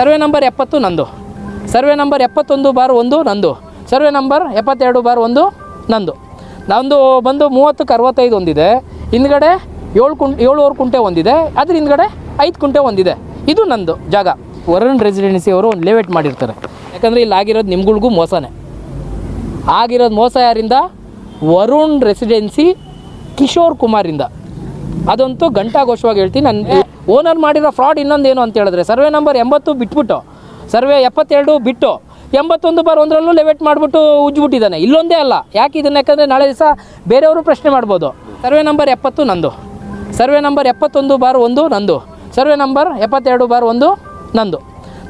Survey number ಎಪ್ಪತ್ತು ನಂದು. Survey number ಎಪ್ಪತ್ತೊಂದು ಬಾರ್ ಒಂದು ನಂದು. ಸರ್ವೆ ನಂಬರ್ ಎಪ್ಪತ್ತೆರಡು ಬಾರ್ ಒಂದು ನಂದು. ನಂದು ಬಂದು ಮೂವತ್ತಕ್ಕೆ ಅರವತ್ತೈದು ಒಂದಿದೆ. ಹಿಂದ್ಗಡೆ ಏಳು ಕುಂ, ಏಳುವರೆ ಕುಂಟೆ ಒಂದಿದೆ. ಅದ್ರ ಹಿಂದ್ಗಡೆ ಐದು ಕುಂಟೆ ಒಂದಿದೆ. ಇದು ನಂದು ಜಾಗ. ವರುಣ್ ರೆಸಿಡೆನ್ಸಿ ಅವರು ಒಂದು ಮಾಡಿರ್ತಾರೆ. ಯಾಕಂದರೆ ಇಲ್ಲಿ ಆಗಿರೋದು ನಿಮ್ಗಳಿಗೂ ಮೋಸನೇ. ಆಗಿರೋದು ಮೋಸ ಯಾರಿಂದ? ವರುಣ್ ರೆಸಿಡೆನ್ಸಿ ಕಿಶೋರ್ ಕುಮಾರಿಂದ ಅದಂತೂ ಘಂಟಾಘೋಷವಾಗಿ ಹೇಳ್ತೀನಿ. ನನ್ನ ಓನರ್ ಮಾಡಿರೋ ಫ್ರಾಡ್ ಇನ್ನೊಂದೇನು ಅಂತ ಹೇಳಿದ್ರೆ ಸರ್ವೆ ನಂಬರ್ ಎಂಬತ್ತು ಬಿಟ್ಬಿಟ್ಟು ಸರ್ವೆ ಎಪ್ಪತ್ತೆರಡು ಬಿಟ್ಟು, ಎಂಬತ್ತೊಂದು ಬಾರ್ ಒಂದರಲ್ಲೂ ಲೆವೆಟ್ ಮಾಡಿಬಿಟ್ಟು ಉಜ್ಜಿಬಿಟ್ಟಿದ್ದಾನೆ. ಇಲ್ಲೊಂದೇ ಅಲ್ಲ. ಯಾಕೆ ಇದನ್ನು? ಯಾಕಂದರೆ ನಾಳೆ ದಿವಸ ಬೇರೆಯವರು ಪ್ರಶ್ನೆ ಮಾಡ್ಬೋದು. ಸರ್ವೆ ನಂಬರ್ ಎಪ್ಪತ್ತು ನಂದು. ಸರ್ವೆ ನಂಬರ್ ಎಪ್ಪತ್ತೊಂದು ಬಾರ್ ಒಂದು ನಂದು. ಸರ್ವೆ ನಂಬರ್ ಎಪ್ಪತ್ತೆರಡು ಬಾರ್ ಒಂದು ನಂದು.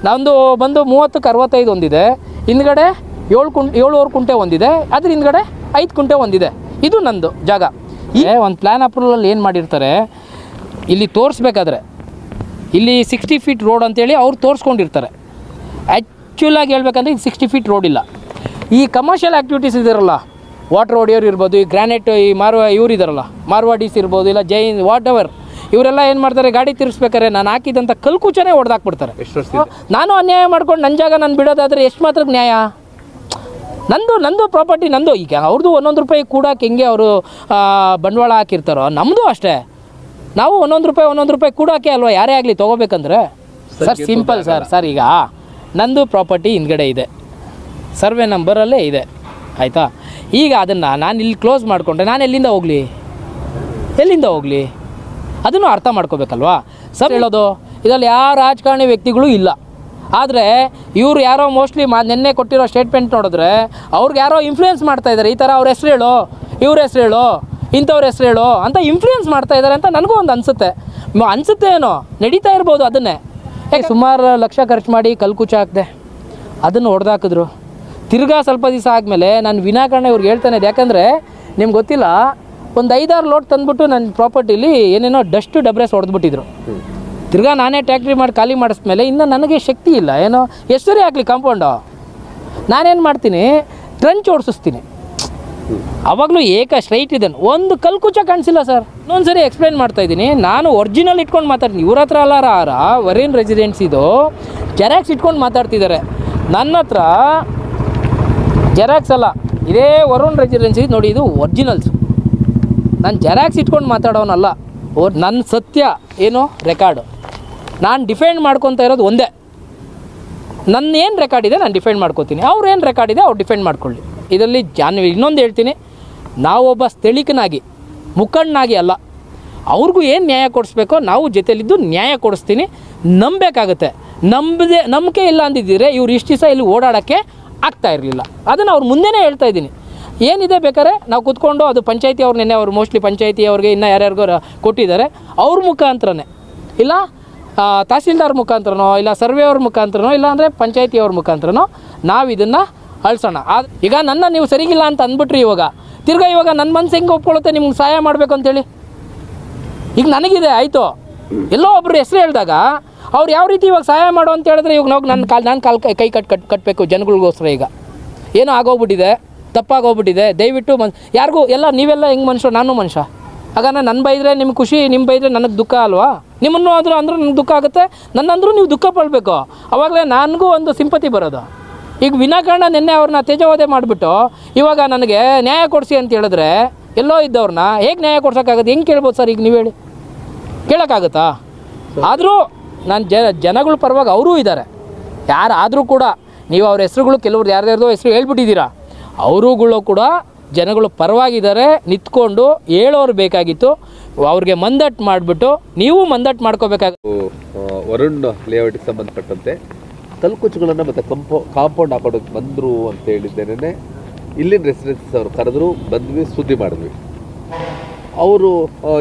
ನಂದು ಬಂದು ಮೂವತ್ತಕ್ಕೆ ಅರವತ್ತೈದು ಒಂದಿದೆ. ಹಿಂದ್ಗಡೆ ಏಳು ಕುಂ ಏಳುವರೆ ಕುಂಟೆ ಒಂದಿದೆ. ಅದ್ರ ಹಿಂದ್ಗಡೆ ಐದು ಕುಂಟೆ ಒಂದಿದೆ. ಇದು ನಂದು ಜಾಗ. ಒಂದು ಪ್ಲ್ಯಾನ್ ಅಪ್ರೂವಲ್ ಏನು ಮಾಡಿರ್ತಾರೆ ಇಲ್ಲಿ ತೋರಿಸ್ಬೇಕಾದ್ರೆ ಇಲ್ಲಿ ಸಿಕ್ಸ್ಟಿ ಫೀಟ್ ರೋಡ್ ಅಂತೇಳಿ ಅವ್ರು ತೋರಿಸ್ಕೊಂಡಿರ್ತಾರೆ. ಆ್ಯಕ್ಚುಲಾಗಿ ಹೇಳ್ಬೇಕಂದ್ರೆ ಇದು ಸಿಕ್ಸ್ಟಿ ಫೀಟ್ ರೋಡ್ ಇಲ್ಲ. ಈ ಕಮರ್ಷಿಯಲ್ ಆ್ಯಕ್ಟಿವಿಟೀಸ್ ಇದಿರಲ್ಲ ವಾಟರ್ ಓಡಿಯೋರು ಇರ್ಬೋದು ಈ ಗ್ರಾನೈಟ್ ಈ ಮಾರ್ವ ಇವ್ರು ಇದಾರಲ್ಲ ಮಾರ್ವಾಡೀಸ್ ಇರ್ಬೋದು ಇಲ್ಲ ಜೈನ್ ವಾಟ್ ಎವರ್ ಇವರೆಲ್ಲ ಏನು ಮಾಡ್ತಾರೆ ಗಾಡಿ ತಿರ್ಸ್ಬೇಕಾದ್ರೆ ನಾನು ಹಾಕಿದಂಥ ಕಲ್ಕುಚನೇ ಹೊಡೆದಾಕ್ಬಿಡ್ತಾರೆ ನಾನು ಅನ್ಯಾಯ ಮಾಡ್ಕೊಂಡು ನನ್ನ ಜಾಗ ನಾನು ಬಿಡೋದಾದರೆ ಎಷ್ಟು ಮಾತ್ರಕ್ಕೆ ನ್ಯಾಯ? ನಂದು ನಂದು ಪ್ರಾಪರ್ಟಿ ನಂದು. ಈಗ ಅವ್ರದ್ದು ಒಂದೊಂದು ರೂಪಾಯಿ ಕೂಡಕ್ಕೆ ಹೆಂಗೆ ಅವರು ಬಂಡವಾಳ ಹಾಕಿರ್ತಾರೋ ನಮ್ಮದು ಅಷ್ಟೇ. ನಾವು ಒಂದೊಂದು ರೂಪಾಯಿ ಒಂದೊಂದು ರೂಪಾಯಿ ಕೂಡಕ್ಕೆ ಅಲ್ವಾ? ಯಾರೇ ಆಗಲಿ ತೊಗೋಬೇಕಂದ್ರೆ? ಸರ್ ಸಿಂಪಲ್ ಸರ್ ಸರ್ ಈಗ ನಂದು ಪ್ರಾಪರ್ಟಿ ಹಿಂದ್ಗಡೆ ಇದೆ. ಸರ್ವೆ ನಂಬರಲ್ಲೇ ಇದೆ. ಆಯಿತಾ? ಈಗ ಅದನ್ನು ನಾನು ಇಲ್ಲಿ ಕ್ಲೋಸ್ ಮಾಡಿಕೊಂಡ್ರೆ ನಾನು ಎಲ್ಲಿಂದ ಹೋಗಲಿ? ಎಲ್ಲಿಂದ ಹೋಗಲಿ? ಅದನ್ನು ಅರ್ಥ ಮಾಡ್ಕೋಬೇಕಲ್ವಾ? ಸರ್ ಹೇಳೋದು ಇದರಲ್ಲಿ ಯಾವ ರಾಜಕಾರಣಿ ವ್ಯಕ್ತಿಗಳು ಇಲ್ಲ. ಆದರೆ ಇವರು ಯಾರೋ ಮೋಸ್ಟ್ಲಿ ಮಾ ನಿನ್ನೆ ಕೊಟ್ಟಿರೋ ಸ್ಟೇಟ್ಮೆಂಟ್ ನೋಡಿದ್ರೆ ಅವ್ರಿಗೆ ಯಾರೋ ಇನ್ಫ್ಲೂಯೆನ್ಸ್ ಮಾಡ್ತಾ ಇದ್ದಾರೆ ಈ ಥರ ಅವ್ರ ಹೆಸ್ರು ಹೇಳು, ಇವ್ರ ಹೆಸ್ರು ಹೇಳು, ಇಂಥವ್ರ ಹೆಸ್ರು ಹೇಳು ಅಂತ ಇನ್ಫ್ಲೂಯೆನ್ಸ್ ಮಾಡ್ತಾ ಇದ್ದಾರೆ ಅಂತ ನನಗೂ ಒಂದು ಅನಿಸುತ್ತೆ. ಅನಿಸುತ್ತೆ ಏನೋ? ನಡೀತಾ ಇರ್ಬೋದು ಅದನ್ನೇ. ಯಾಕೆ ಸುಮಾರು ಲಕ್ಷ ಖರ್ಚು ಮಾಡಿ ಕಲ್ಕುಚ ಹಾಕಿದೆ. ಅದನ್ನು ಹೊಡೆದಾಕಿದ್ರು. ತಿರ್ಗಾ ಸ್ವಲ್ಪ ದಿವಸ ಆದಮೇಲೆ ನಾನು ವಿನಾಕಾರಣ ಇವ್ರಿಗೆ ಹೇಳ್ತಾನೆ ಯಾಕಂದರೆ ನಿಮ್ಗೆ ಗೊತ್ತಿಲ್ಲ, ಒಂದು ಐದಾರು ಲೋಟ್ ತಂದ್ಬಿಟ್ಟು ನನ್ನ ಪ್ರಾಪರ್ಟಿಲಿ ಏನೇನೋ ಡಸ್ಟ್ ಡಬ್ರೆಸ್ ಹೊಡೆದ್ಬಿಟ್ಟಿದ್ರು. ತಿರ್ಗಾ ನಾನೇ ಟ್ಯಾಕ್ಟ್ರಿ ಮಾಡಿ ಖಾಲಿ ಮಾಡಿಸ್ಮೇಲೆ ಇನ್ನು ನನಗೆ ಶಕ್ತಿ ಇಲ್ಲ. ಏನೋ ಹೆಸರೇ ಆಗಲಿ ಕಾಂಪೌಂಡು ನಾನೇನು ಮಾಡ್ತೀನಿ? ಟ್ರಂಚ್ ಓಡಿಸ್ತೀನಿ ಅವಾಗಲೂ ಏಕ ಸ್ಟ್ರೈಟ್ ಇದ್ದಾನೆ. ಒಂದು ಕಲ್ಕುಚ ಕಾಣಿಸಿಲ್ಲ ಸರ್ ಇನ್ನೊಂದು ಸರಿ ಎಕ್ಸ್ಪ್ಲೈನ್ ಮಾಡ್ತಾ ಇದ್ದೀನಿ. ನಾನು ಒರಿಜಿನಲ್ ಇಟ್ಕೊಂಡು ಮಾತಾಡ್ತೀನಿ. ಇವ್ರ ಹತ್ರ ಅಲ್ಲ ಆರ ವರೇನ್ ರೆಸಿಡೆನ್ಸಿದು ಜೆರಾಕ್ಸ್ ಇಟ್ಕೊಂಡು ಮಾತಾಡ್ತಿದ್ದಾರೆ. ನನ್ನ ಹತ್ರ ಜೆರಾಕ್ಸ್ ಅಲ್ಲ. ಇದೇ ವರುಣ್ ರೆಸಿಡೆನ್ಸಿ ನೋಡಿ, ಇದು ಒರಿಜಿನಲ್ಸ್ ನಾನು ಜೆರಾಕ್ಸ್ ಇಟ್ಕೊಂಡು ಮಾತಾಡೋನಲ್ಲ. ಓ ನನ್ನ ಸತ್ಯ. ಏನು? ರೆಕಾರ್ಡು ನಾನು ಡಿಫೆಂಡ್ ಮಾಡ್ಕೊತಾ ಇರೋದು ಒಂದೇ. ನನ್ನ ಏನು ರೆಕಾರ್ಡ್ ಇದೆ ನಾನು ಡಿಫೆಂಡ್ ಮಾಡ್ಕೋತೀನಿ. ಅವ್ರು ಏನು ರೆಕಾರ್ಡ್ ಇದೆ ಅವ್ರು ಡಿಫೆಂಡ್ ಮಾಡ್ಕೊಳ್ಳಿ. ಇದರಲ್ಲಿ ಜಾನ್ ಇನ್ನೊಂದು ಹೇಳ್ತೀನಿ. ನಾವೊಬ್ಬ ಸ್ಥಳೀಕನಾಗಿ, ಮುಖಂಡನಾಗಿ ಅಲ್ಲ, ಅವ್ರಿಗೂ ಏನು ನ್ಯಾಯ ಕೊಡಿಸ್ಬೇಕೋ ನಾವು ಜೊತೆಯಲ್ಲಿದ್ದು ನ್ಯಾಯ ಕೊಡಿಸ್ತೀನಿ. ನಂಬಬೇಕಾಗುತ್ತೆ ನಂಬದೆ, ನಂಬಿಕೆ ಇಲ್ಲ ಅಂದಿದ್ದರೆ, ಇವ್ರು ಇಷ್ಟು ದಿವಸ ಇಲ್ಲಿ ಓಡಾಡೋಕ್ಕೆ ಆಗ್ತಾ ಇರಲಿಲ್ಲ. ಅದನ್ನು ಅವ್ರು ಮುಂದೆನೇ ಹೇಳ್ತಾ ಇದ್ದೀನಿ. ಏನಿದೆ ಬೇಕಾದ್ರೆ ನಾವು ಕೂತ್ಕೊಂಡು ಅದು ಪಂಚಾಯತಿ ಅವ್ರು ನಿನ್ನೆ ಅವರು ಮೋಸ್ಟ್ಲಿ ಪಂಚಾಯತಿ ಅವ್ರಿಗೆ ಇನ್ನೂ ಯಾರ್ಯಾರಿಗೋ ಕೊಟ್ಟಿದ್ದಾರೆ, ಅವ್ರ ಮುಖಾಂತರನೇ. ಇಲ್ಲ ತಹಸೀಲ್ದಾರ್ ಮುಖಾಂತರನೋ ಇಲ್ಲ ಸರ್ವೆ ಅವ್ರ ಮುಖಾಂತರನೋ ಇಲ್ಲ ಅಂದರೆ ಪಂಚಾಯತಿ ಅವ್ರ ಮುಖಾಂತರನೋ ನಾವು ಇದನ್ನು ಅಳಿಸೋಣ ಈಗ ನನ್ನ ನೀವು ಸರಿಗಿಲ್ಲ ಅಂತ ಅಂದ್ಬಿಟ್ರಿ ಇವಾಗ. ತಿರ್ಗಾ ಇವಾಗ ನನ್ನ ಮನ್ಸು ಹೆಂಗೆ ಒಪ್ಕೊಳ್ಳುತ್ತೆ ನಿಮ್ಗೆ ಸಹಾಯ ಮಾಡಬೇಕು ಅಂತೇಳಿ ಈಗ ನನಗಿದೆ, ಆಯಿತು. ಎಲ್ಲೋ ಒಬ್ಬರು ಹೆಸರು ಹೇಳಿದಾಗ ಅವ್ರು ಯಾವ ರೀತಿ ಇವಾಗ ಸಹಾಯ ಮಾಡು ಅಂತ ಹೇಳಿದ್ರೆ ಇವಾಗ ನಾವು ನನ್ನ ಕಾಲು, ನಾನು ಕಾಲು ಕೈ ಕಟ್ ಕಟ್ ಕಟ್ಟಬೇಕು ಜನಗಳಿಗೋಸ್ಕರ ಈಗ. ಏನೋ ಆಗೋಗ್ಬಿಟ್ಟಿದೆ, ತಪ್ಪಾಗೋಗ್ಬಿಟ್ಟಿದೆ. ದಯವಿಟ್ಟು ಮನ್, ಯಾರಿಗೂ ಎಲ್ಲ ನೀವೆಲ್ಲ ಹೆಂಗೆ ಮನುಷ್ಯ? ನಾನು ಮನುಷ್ಯ. ಹಾಗಾದ್ರೆ ನನ್ನ ಬೈದರೆ ನಿಮ್ಗೆ ಖುಷಿ ನಿಮ್ಮ ಬೈದರೆ ನನಗೆ ದುಃಖ ಅಲ್ವಾ? ನಿಮ್ಮನ್ನು ಆದರೂ ಅಂದರೂ ನನಗೆ ದುಃಖ ಆಗುತ್ತೆ, ನನ್ನಂದ್ರೂ ನೀವು ದುಃಖ ಪಡಬೇಕು. ಅವಾಗಲೇ ನನಗೂ ಒಂದು ಸಿಂಪತಿ ಬರೋದು. ಈಗ ವಿನಾಕಾರಣ ನಿನ್ನೆ ಅವ್ರನ್ನ ತೇಜೋವಧೆ ಮಾಡಿಬಿಟ್ಟು, ಇವಾಗ ನನಗೆ ನ್ಯಾಯ ಕೊಡಿಸಿ ಅಂತ ಹೇಳಿದ್ರೆ, ಎಲ್ಲೋ ಇದ್ದವ್ರನ್ನ ಹೇಗೆ ನ್ಯಾಯ ಕೊಡ್ಸೋಕ್ಕಾಗುತ್ತೆ? ಹೆಂಗೆ ಕೇಳ್ಬೋದು ಸರ್ ಈಗ ನೀವು ಹೇಳಿ ಕೇಳೋಕ್ಕಾಗುತ್ತಾ? ಆದರೂ ನಾನು ಜನ ಜನಗಳ ಪರವಾಗಿ ಅವರೂ ಇದ್ದಾರೆ. ಯಾರಾದರೂ ಕೂಡ, ನೀವು ಅವ್ರ ಹೆಸರುಗಳು ಕೆಲವ್ರು ಯಾರ್ಯಾರ್ದೋ ಹೆಸರು ಹೇಳ್ಬಿಟ್ಟಿದ್ದೀರಾ, ಅವರುಗಳು ಕೂಡ ಜನಗಳು ಪರವಾಗಿದ್ದಾರೆ, ನಿಂತ್ಕೊಂಡು ಹೇಳೋರು ಬೇಕಾಗಿತ್ತು. ಅವ್ರಿಗೆ ಮಂದಟ್ ಮಾಡಿಬಿಟ್ಟು ನೀವು ಮಂದಟ್ ಮಾಡ್ಕೋಬೇಕಾಗ ವರುಣ್ ಲೇಔಟ್ಗೆ ಸಂಬಂಧಪಟ್ಟಂತೆ ಕಲ್ಕುಚ್ಚುಗಳನ್ನು ಮತ್ತೆ ಕಂಪೋ, ಕಾಂಪೌಂಡ್ ಹಾಕೋದಕ್ಕೆ ಬಂದರು ಅಂತ ಹೇಳಿದ್ದೇನೆ ಇಲ್ಲಿನ ರೆಸಿಡೆನ್ಸಸ್ ಅವರು ಕರೆದ್ರು, ಬಂದ್ವಿ, ಸುದ್ದಿ ಮಾಡಿದ್ವಿ. ಅವರು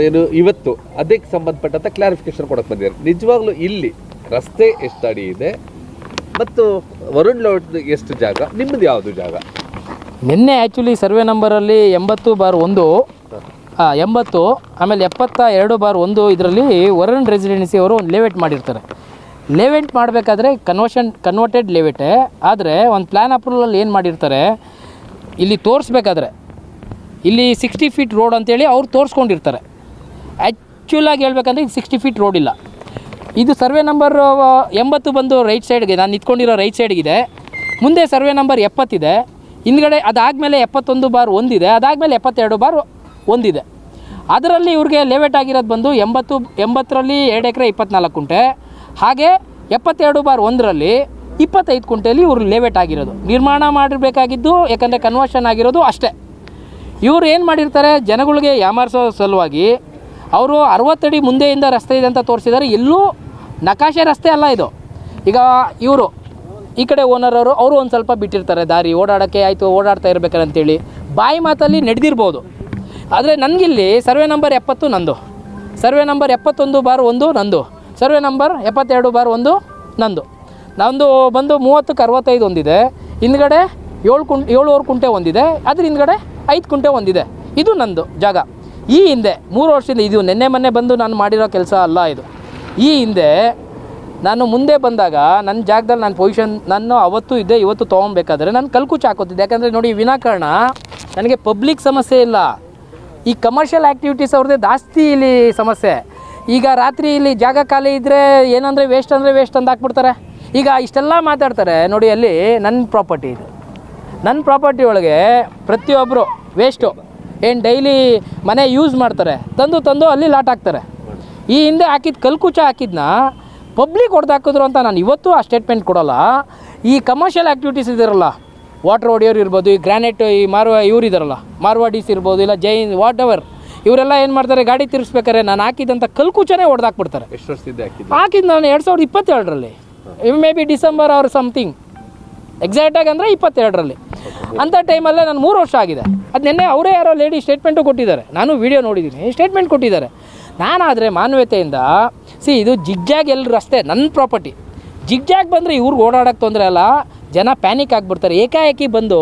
ಏನು, ಇವತ್ತು ಅದಕ್ಕೆ ಸಂಬಂಧಪಟ್ಟಂಥ ಕ್ಲಾರಿಫಿಕೇಶನ್ ಕೊಡೋಕೆ ಬಂದಿದ್ದಾರೆ. ನಿಜವಾಗ್ಲೂ ಇಲ್ಲಿ ರಸ್ತೆ ಎಷ್ಟು ಅಡಿ ಇದೆ, ಮತ್ತು ವರುಣ್ ಲೇಔಟ್ ಎಷ್ಟು ಜಾಗ ನಿಮ್ಮದು ಯಾವುದು ಜಾಗ? ನಿನ್ನೆ ಆ್ಯಕ್ಚುಲಿ ಸರ್ವೆ ನಂಬರಲ್ಲಿ ಎಂಬತ್ತು ಬಾರ್ ಒಂದು. ಎಂಬತ್ತು, ಆಮೇಲೆ ಎಪ್ಪತ್ತ ಎರಡು ಬಾರ್ ಒಂದು ಇದರಲ್ಲಿ ವರುಣ್ ರೆಸಿಡೆನ್ಸಿ ಅವರು ಒಂದು ಲೇಔಟ್ ಮಾಡಿರ್ತಾರೆ. ಲೇವೆಂಟ್ ಮಾಡಬೇಕಾದ್ರೆ ಕನ್ವರ್ಷನ್ ಕನ್ವರ್ಟೆಡ್ ಲೇವೆಟೆ ಆದರೆ ಒಂದು ಪ್ಲ್ಯಾನ್ ಅಪ್ರೂವಲಲ್ಲಿ ಏನು ಮಾಡಿರ್ತಾರೆ, ಇಲ್ಲಿ ತೋರಿಸ್ಬೇಕಾದ್ರೆ, ಇಲ್ಲಿ ಸಿಕ್ಸ್ಟಿ ಫೀಟ್ ರೋಡ್ ಅಂತೇಳಿ ಅವ್ರು ತೋರಿಸ್ಕೊಂಡಿರ್ತಾರೆ. ಆ್ಯಕ್ಚುಲಾಗಿ ಹೇಳ್ಬೇಕಂದ್ರೆ ಇದು ಸಿಕ್ಸ್ಟಿ ಫೀಟ್ ರೋಡ್ ಇಲ್ಲ. ಇದು ಸರ್ವೆ ನಂಬರ್ ಎಂಬತ್ತು ಬಂದು ರೈಟ್ ಸೈಡ್ಗೆ ನಾನು ನಿಂತ್ಕೊಂಡಿರೋ ರೈಟ್ ಸೈಡ್ಗಿದೆ ಮುಂದೆ ಸರ್ವೆ ನಂಬರ್ ಎಪ್ಪತ್ತಿದೆ. ಹಿಂದ್ಗಡೆ ಅದಾದಮೇಲೆ ಎಪ್ಪತ್ತೊಂದು ಬಾರ್ ಒಂದಿದೆ, ಅದಾದಮೇಲೆ ಎಪ್ಪತ್ತೆರಡು ಬಾರ್ ಒಂದಿದೆ. ಅದರಲ್ಲಿ ಇವ್ರಿಗೆ ಲೇವೇಟ್ ಆಗಿರೋದು ಬಂದು ಎಂಬತ್ತು, ಎಂಬತ್ತರಲ್ಲಿ ಎರಡು ಎಕರೆ ಇಪ್ಪತ್ನಾಲ್ಕು ಕುಂಟೆ, ಹಾಗೆ ಎಪ್ಪತ್ತೆರಡು ಬಾರ್ ಒಂದರಲ್ಲಿ ಇಪ್ಪತ್ತೈದು ಕುಂಟೆಯಲ್ಲಿ ಇವರು ಲೇವೇಟ್ ಆಗಿರೋದು. ನಿರ್ಮಾಣ ಮಾಡಿರಬೇಕಾಗಿದ್ದು, ಯಾಕಂದರೆ ಕನ್ವರ್ಷನ್ ಆಗಿರೋದು ಅಷ್ಟೇ. ಇವರು ಏನು ಮಾಡಿರ್ತಾರೆ, ಜನಗಳಿಗೆ ಯಾಮಾರಿಸೋ ಸಲುವಾಗಿ ಅವರು ಅರವತ್ತಡಿ ಮುಂದೆಯಿಂದ ರಸ್ತೆ ಇದೆ ಅಂತ ತೋರಿಸಿದ್ದಾರೆ ಎಲ್ಲೂ ನಕಾಶೆ ರಸ್ತೆ ಅಲ್ಲ ಇದು. ಈಗ ಇವರು ಈ ಕಡೆ ಓನರ್ ಅವರು ಅವರು ಒಂದು ಸ್ವಲ್ಪ ಬಿಟ್ಟಿರ್ತಾರೆ ದಾರಿ, ಓಡಾಡೋಕ್ಕೆ ಆಯಿತು, ಓಡಾಡ್ತಾ ಇರ್ಬೇಕಾರೆ ಅಂತೇಳಿ ಬಾಯಿ ಮಾತಲ್ಲಿ ನಡೆದಿರ್ಬೋದು. ಆದರೆ ನನಗಿಲ್ಲಿ ಸರ್ವೆ ನಂಬರ್ ಎಪ್ಪತ್ತು ನಂದು. ಸರ್ವೆ ನಂಬರ್ ಎಪ್ಪತ್ತೊಂದು ಬಾರ್ ಒಂದು ನಂದು. ಸರ್ವೆ ನಂಬರ್ ಎಪ್ಪತ್ತೆರಡು ಬಾರ್ ಒಂದು ನಂದು. ನಂದು ಬಂದು ಮೂವತ್ತಕ್ಕೆ ಅರವತ್ತೈದು ಒಂದಿದೆ. ಹಿಂದ್ಗಡೆ ಏಳು ಕುಂ, ಏಳುವರೆ ಕುಂಟೆ ಒಂದಿದೆ. ಅದ್ರ ಹಿಂದ್ಗಡೆ ಐದು ಕುಂಟೆ ಒಂದಿದೆ. ಇದು ನಂದು ಜಾಗ. ಈ ಹಿಂದೆ ಮೂರು ವರ್ಷದಿಂದ ಇದು ನಿನ್ನೆ ಮೊನ್ನೆ ಬಂದು ನಾನು ಮಾಡಿರೋ ಕೆಲಸ ಅಲ್ಲ ಇದು. ಈ ಹಿಂದೆ ನಾನು ಮುಂದೆ ಬಂದಾಗ ನನ್ನ ಜಾಗದಲ್ಲಿ ನಾನು ಪೊಸಿಷನ್ ನಾನು ಅವತ್ತು ಇದ್ದೆ ಇವತ್ತು ತೊಗೊಬೇಕಾದ್ರೆ ನಾನು ಕಲ್ಕುಚ್ ಹಾಕೋತಿದ್ದೆ. ಯಾಕಂದರೆ ನೋಡಿ ವಿನಾಕಾರಣ ನನಗೆ ಪಬ್ಲಿಕ್ ಸಮಸ್ಯೆ ಇಲ್ಲ. ಈ ಕಮರ್ಷಿಯಲ್ ಆ್ಯಕ್ಟಿವಿಟೀಸ್ ಅವ್ರದ್ದೇ ಜಾಸ್ತಿ ಇಲ್ಲಿ ಸಮಸ್ಯೆ. ಈಗ ರಾತ್ರಿ ಇಲ್ಲಿ ಜಾಗ ಖಾಲಿ ಇದ್ದರೆ ಏನಂದರೆ ವೇಸ್ಟ್ ಅಂದರೆ ವೇಸ್ಟ್ ಅಂತ ಹಾಕ್ಬಿಡ್ತಾರೆ. ಈಗ ಇಷ್ಟೆಲ್ಲ ಮಾತಾಡ್ತಾರೆ, ನೋಡಿ ಅಲ್ಲಿ ನನ್ನ ಪ್ರಾಪರ್ಟಿ ಇದು. ನನ್ನ ಪ್ರಾಪರ್ಟಿ ಒಳಗೆ ಪ್ರತಿಯೊಬ್ಬರು ವೇಸ್ಟು ಏನು ಡೈಲಿ ಮನೆ ಯೂಸ್ ಮಾಡ್ತಾರೆ, ತಂದು ತಂದು ಅಲ್ಲಿ ಲಾಟ್ ಹಾಕ್ತಾರೆ. ಈ ಹಿಂದೆ ಹಾಕಿದ ಕಲ್ಕುಚ ಹಾಕಿದ್ನ ಪಬ್ಲಿಕ್ ಹೊಡೆದಾಕಿದ್ರು ಅಂತ ನಾನು ಇವತ್ತು ಆ ಸ್ಟೇಟ್ಮೆಂಟ್ ಕೊಡೋಲ್ಲ. ಈ ಕಮರ್ಷಿಯಲ್ ಆ್ಯಕ್ಟಿವಿಟೀಸ್ ಇದಿರಲ್ಲ. ವಾಟರ್ ಒಡೆಯೋರು ಇರ್ಬೋದು ಈ ಗ್ರಾನೈಟ್ ಈ ಮಾರ್ವ ಇವ್ರು ಇದಾರಲ್ಲ. ಮಾರ್ವಾಡೀಸ್ ಇರ್ಬೋದು ಇಲ್ಲ ಜೈನ್ ವಾಟ್ ಎವರ್ ಇವರೆಲ್ಲ ಏನು ಮಾಡ್ತಾರೆ ಗಾಡಿ ತಿರ್ಸ್ಬೇಕಾರೆ ನಾನು ಹಾಕಿದಂಥ ಕಲ್ಕುಚನೇ ಹೊಡೆದಾಕ್ಬಿಡ್ತಾರೆ ಎಷ್ಟು ವರ್ಷದಿಂದ ಹಾಕಿದ್ದೆ? ಹಾಕಿದ್ದು ನಾನು ಎರಡು ಸಾವಿರದ ಇಪ್ಪತ್ತೆರಡರಲ್ಲಿ. Maybe December or something ಎಕ್ಸಾಕ್ಟಾಗಿ ಅಂದರೆ ಇಪ್ಪತ್ತೆರಡರಲ್ಲಿ. ಅಂಥ ಟೈಮಲ್ಲೇ ನಾನು ಮೂರು ವರ್ಷ ಆಗಿದೆ. ಅದು ನಿನ್ನೆ ಅವರೇ ಯಾರೋ ಲೇಡಿ ಸ್ಟೇಟ್ಮೆಂಟು ಕೊಟ್ಟಿದ್ದಾರೆ. ನಾನು ವಿಡಿಯೋ ನೋಡಿದ್ದೀನಿ. ಸ್ಟೇಟ್ಮೆಂಟ್ ಕೊಟ್ಟಿದ್ದಾರೆ. ನಾನಾದರೆ ಮಾನವೀಯತೆಯಿಂದ ಸಿ ಇದು ಜಿಗ್ಜಾಗ್ ಎಲ್ಲ ರಸ್ತೆ ನನ್ನ ಪ್ರಾಪರ್ಟಿ ಜಿಗ್ಜಾಗ್ ಬಂದರೆ ಇವ್ರಿಗೆ ಓಡಾಡೋಕ್ಕೆ ತೊಂದರೆ ಅಲ್ಲ, ಜನ ಪ್ಯಾನಿಕ್ ಆಗಿಬಿಡ್ತಾರೆ. ಏಕಾಏಕಿ ಬಂದು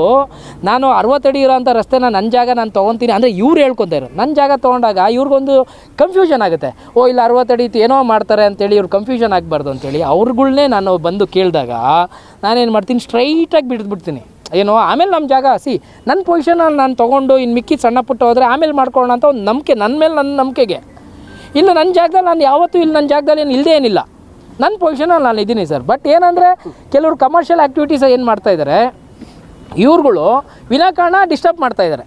ನಾನು ಅರವತ್ತಡಿ ಇರೋಂಥ ರಸ್ತೆನ ನನ್ನ ಜಾಗ ನಾನು ತೊಗೊತೀನಿ ಅಂದರೆ ಇವ್ರು ಹೇಳ್ಕೊತಾರೆ ನನ್ನ ಜಾಗ ತೊಗೊಂಡಾಗ ಇವ್ರಿಗೊಂದು ಕನ್ಫ್ಯೂಷನ್ ಆಗುತ್ತೆ. ಓ, ಇಲ್ಲ ಅರವತ್ತಡಿ ಏನೋ ಮಾಡ್ತಾರೆ ಅಂತೇಳಿ ಇವ್ರು ಕನ್ಫ್ಯೂಷನ್ ಆಗಬಾರ್ದು ಅಂತೇಳಿ ಅವ್ರುಗಳ್ನೇ ನಾನು ಬಂದು ಕೇಳಿದಾಗ ನಾನೇನು ಮಾಡ್ತೀನಿ ಸ್ಟ್ರೈಟಾಗಿ ಬಿಡ್ದುಬಿಡ್ತೀನಿ ಏನೋ, ಆಮೇಲೆ ನಮ್ಮ ಜಾಗ ಸಿ ನನ್ನ ಪೊಸಿಷನಲ್ಲಿ ನಾನು ತೊಗೊಂಡು ಇನ್ನು ಮಿಕ್ಕಿ ಸಣ್ಣ ಪುಟ್ಟ ಹೋದರೆ ಆಮೇಲೆ ಮಾಡ್ಕೊಳ್ಳೋಣ ಅಂತ ಒಂದು ನಂಬಿಕೆ ನನ್ನ ಮೇಲೆ ನನ್ನ ನಂಬಿಕೆಗೆ. ಇಲ್ಲ ನನ್ನ ಜಾಗದಲ್ಲಿ ನಾನು ಯಾವತ್ತೂ ಇಲ್ಲಿ ನನ್ನ ಜಾಗದಲ್ಲಿ ಏನು ಇಲ್ಲದೇ ಏನಿಲ್ಲ. ನನ್ನ ಪೊಸಿಷನಲ್ಲಿ ನಾನು ಇದ್ದೀನಿ ಸರ್. ಬಟ್ ಏನಂದರೆ ಕೆಲವರು ಕಮರ್ಷಿಯಲ್ ಆ್ಯಕ್ಟಿವಿಟೀಸ್ ಏನು ಮಾಡ್ತಾ ಇದ್ದಾರೆ ಇವ್ರುಗಳು ವಿನಾಕಾರಣ ಡಿಸ್ಟರ್ಬ್ ಮಾಡ್ತಾ ಇದ್ದಾರೆ